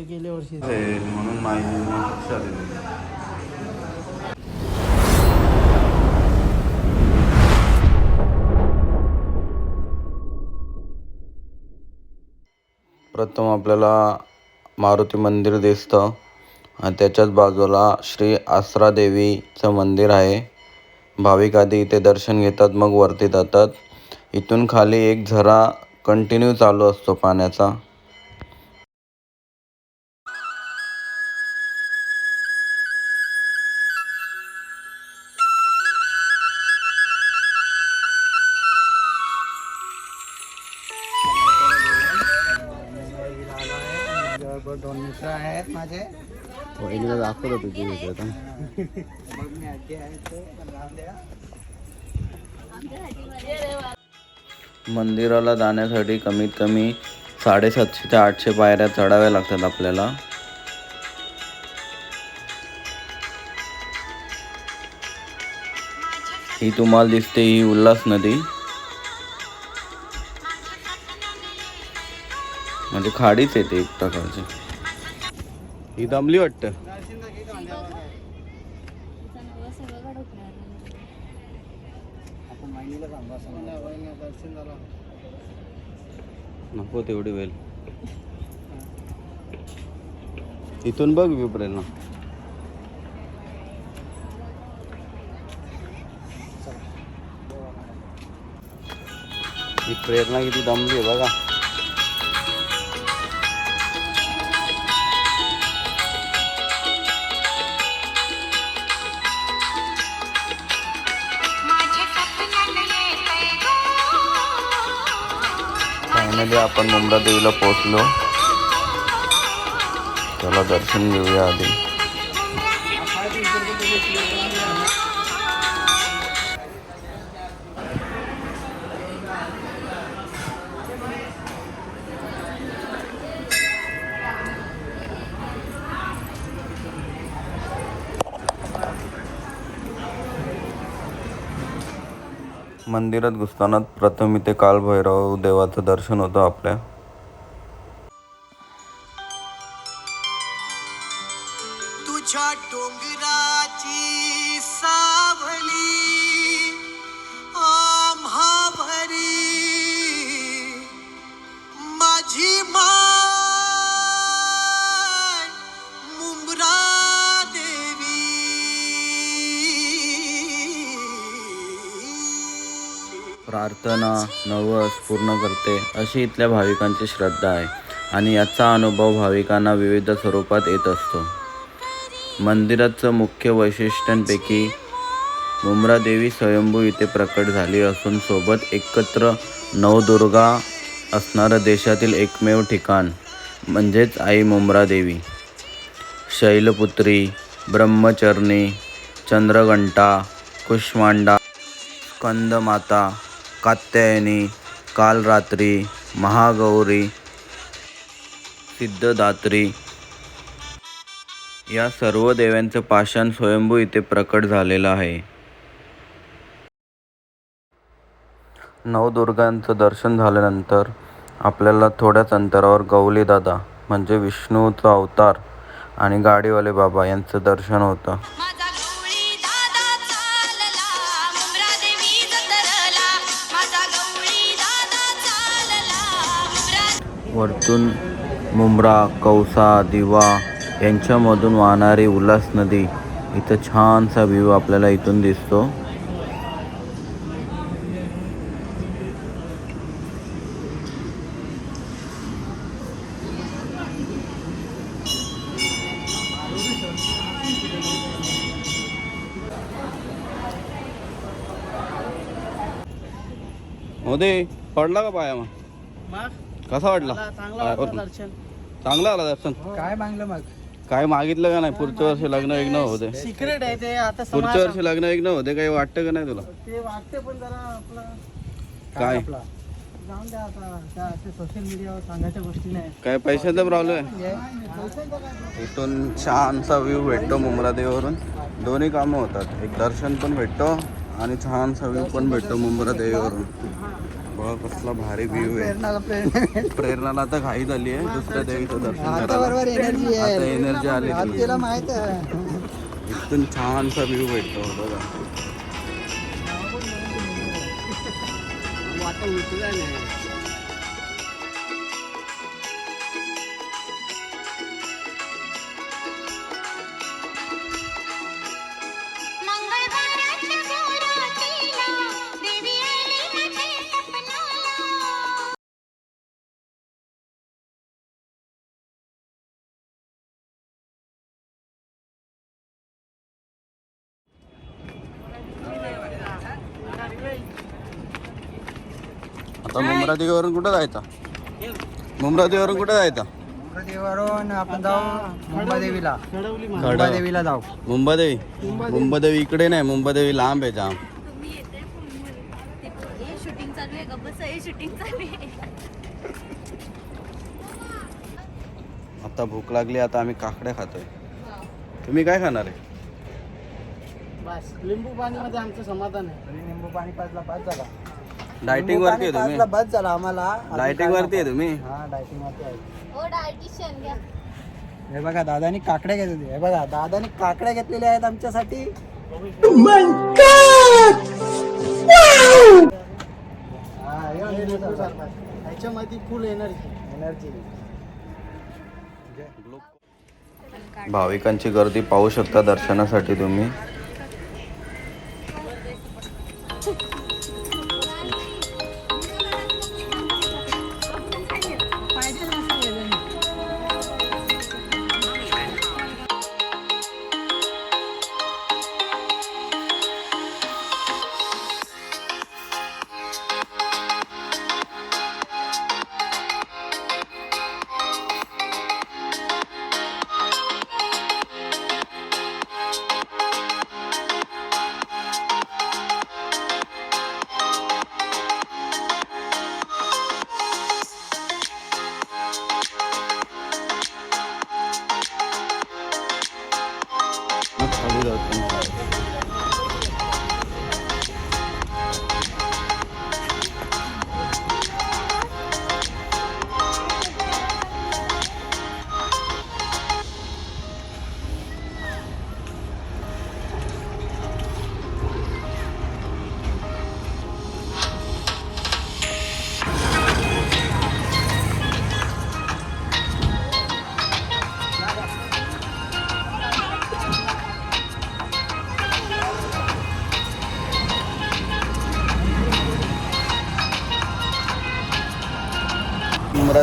गेल्या वर्षी म्हणून माहिती प्रथम आपल्याला मारुती मंदिर दिसतं. आणि त्याच्याच बाजूला श्री आसरा देवीचं मंदिर आहे. भाविक आधी इथे दर्शन घेतात मग वरती जातात. इथून खाली एक झरा कंटिन्यू चालू असतो पाण्याचा. बरोबर दोन मित्र आहेत माझे. पहिलीला दाखवलं तुझी मग मी आजी आहे ते मंदिराला जाण्यासाठी कमीत कमी साडेसातशे ते आठशे पायऱ्या चढाव्या लागतात आपल्याला. ही तुम्हाला दिसते ही उल्हास नदी. म्हणजे खाडीच येते एक प्रकारची. ही दमली वाटतं. नको तेवढी वेळ इथून बघ व्यू प्रेरणा ही प्रेरणा किती दमली आहे बघा. फायनली आपण मुंब्रा देवीला पोहोचलो. त्याला दर्शन घेऊया आधी. मंदिरात घुसताना प्रथम इथे कालभैरव देवाचं दर्शन होतं आपल्या. प्रार्थना नवस पूर्ण करते अशी इथल्या भाविकांची श्रद्धा आहे. आणि याचा अनुभव भाविकांना विविध स्वरूपात येत असतो. मंदिराचं मुख्य वैशिष्ट्यांपैकी मुंब्रा देवी स्वयंभू इथे प्रकट झाली असून सोबत एकत्र नवदुर्गा असणारं देशातील एकमेव ठिकाण म्हणजेच आई मुंब्रादेवी शैलपुत्री ब्रह्मचरणी चंद्रघंटा कुष्मांडा स्कंदमाता कात्यायनी कालरात्री महागौरी सिद्धदात्री. या सर्व देव्यांचं पाषाण स्वयंभू इथे प्रकट झालेलं आहे. नवदुर्गांचं दर्शन झाल्यानंतर आपल्याला थोड्याच अंतरावर गवली दादा म्हणजे विष्णूचा अवतार आणि गाडीवाले बाबा यांचं दर्शन होतं. वरतून मुंब्रा कौसा दिवा यांच्यामधून वाहणारी उल्हास नदी इथं छानसा व्ह्यू आपल्याला इथून दिसतो. मोदी पडला का पाया मग कसा वाटला? चांगलं वाटलं दर्शन. चांगलं आला दर्शन. काय मागलं मग? काय मागितलं का नाही? पुढच्या वर्षी लग्न एक न होते सिक्रेट आहे ते. आता पुढच्या वर्षी लग्न एक न होते काही वाटतं का नाही तुला? ते वाटते पण जरा आपलं काय? आपला? जाऊन द्या आता. त्या सोशल मीडियावर सांगायच्या गोष्टी नाही. काय पैशाचा प्रॉब्लेम आहे? इथून छानसा व्ह्यू भेटतो मुंब्रा देवीवरून. दोन्ही कामं होतात. एक दर्शन पण भेटतो. आणि छानसा व्ह्यू पण भेटतो मुंब्रा देवीवरून. बघा कसला भारी व्ह्यू आहे. प्रेरणाला प्रेरणा प्रेरणाला आता घाई झाली आहे दुसऱ्या देवीचं दर्शन आता करायला. बरोबर एनर्जी आता आहे एनर्जी आली इथून छानसा व्ह्यू भेटतो बघा. आता मुंब्रा देवीवरून कुठं जायचं? मुंब्रा देवीवरून कुठं जायचं? देवावरून आपण जाऊ मुंबादेवीला. मुंबादेवीला जाऊ. मुंबादेवी? मुंबादेवी इकडे नाही मुंबादेवी लांब आहे जाम. तुम्ही येते शूटिंग चालू आहे गप्पा हे शूटिंग चालू आहे. आता भूक लागली आता आम्ही काकड्या खातोय. तुम्ही काय खाणार आहे? बस. लिंबू पाणी मध्ये आमचं समाधान आहे. लिंबू पाणी पाजला पाच झाला. डायटिंग वरती आहे तुम्ही. बस झाला आम्हाला. डायटिंग वरती आहे तुम्ही. हा डायटिंग वरती आहे. ओ डायटिशियन घ्या. हे बघा दादानी काकड्या घेतले हे बघा दादानी काकड्या घेतलेल्या आहेत आमच्यासाठी. ह्याच्यामध्ये फुल एनर्जी एनर्जी भाविकांची गर्दी पाहू शकता दर्शनासाठी तुम्ही.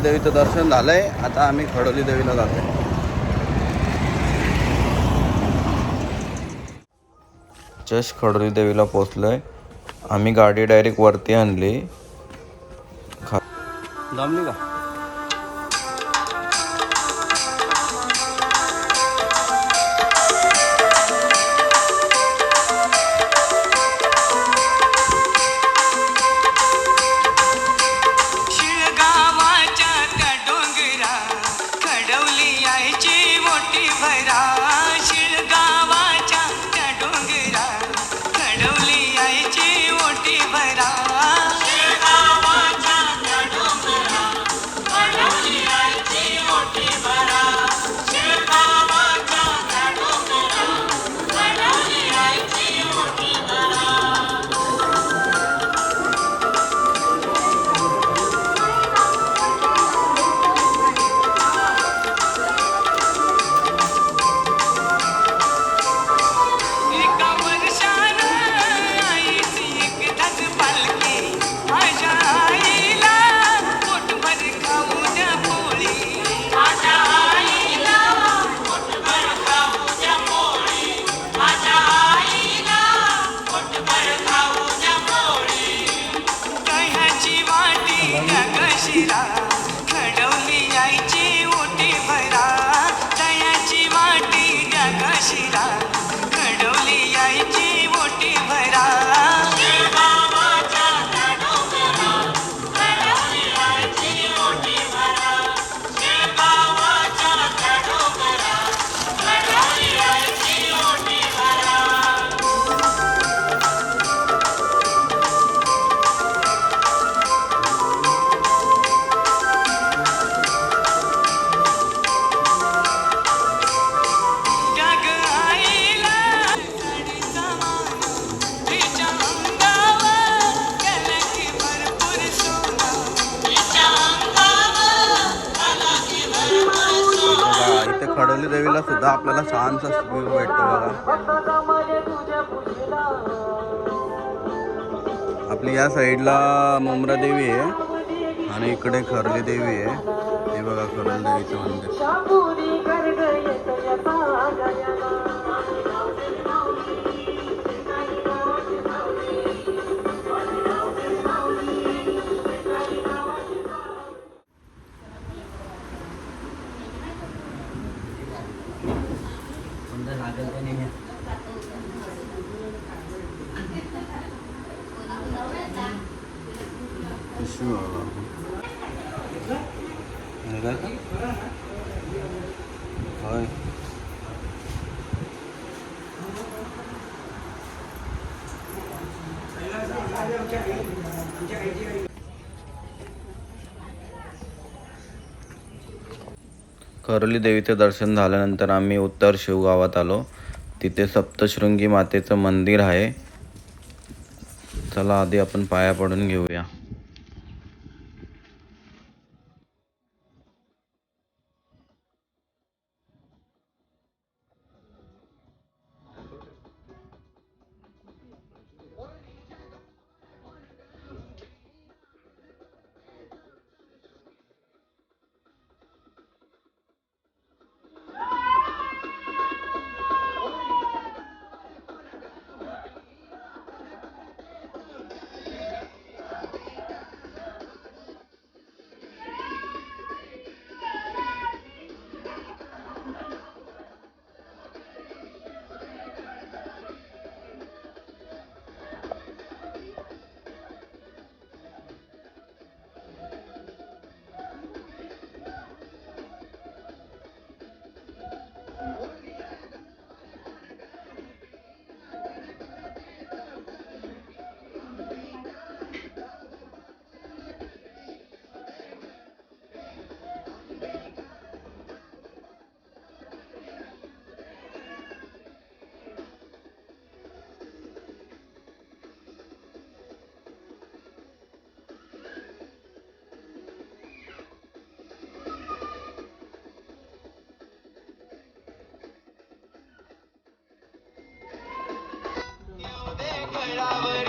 देवीचं दर्शन झालंय. आता आम्ही खडोली देवीला जातोय. जस्ट खडोली देवीला पोचलोय आम्ही गाडी डायरेक्ट वरती आणली. खा जमली का छानसा व्ह्यू भेटतो बघा. आपली या साईडला मुमरा देवी आहे आणि इकडे खरली देवी आहे. हे बघा खरली देवीचं मंदिर. खरोली देवीचे दर्शन झाल्यानंतर आम्ही उत्तर शिवगावात आलो. तिथे सप्तशृंगी मातेचं मंदिर आहे. चला आधी आपण पाया पडून घेऊया. I I would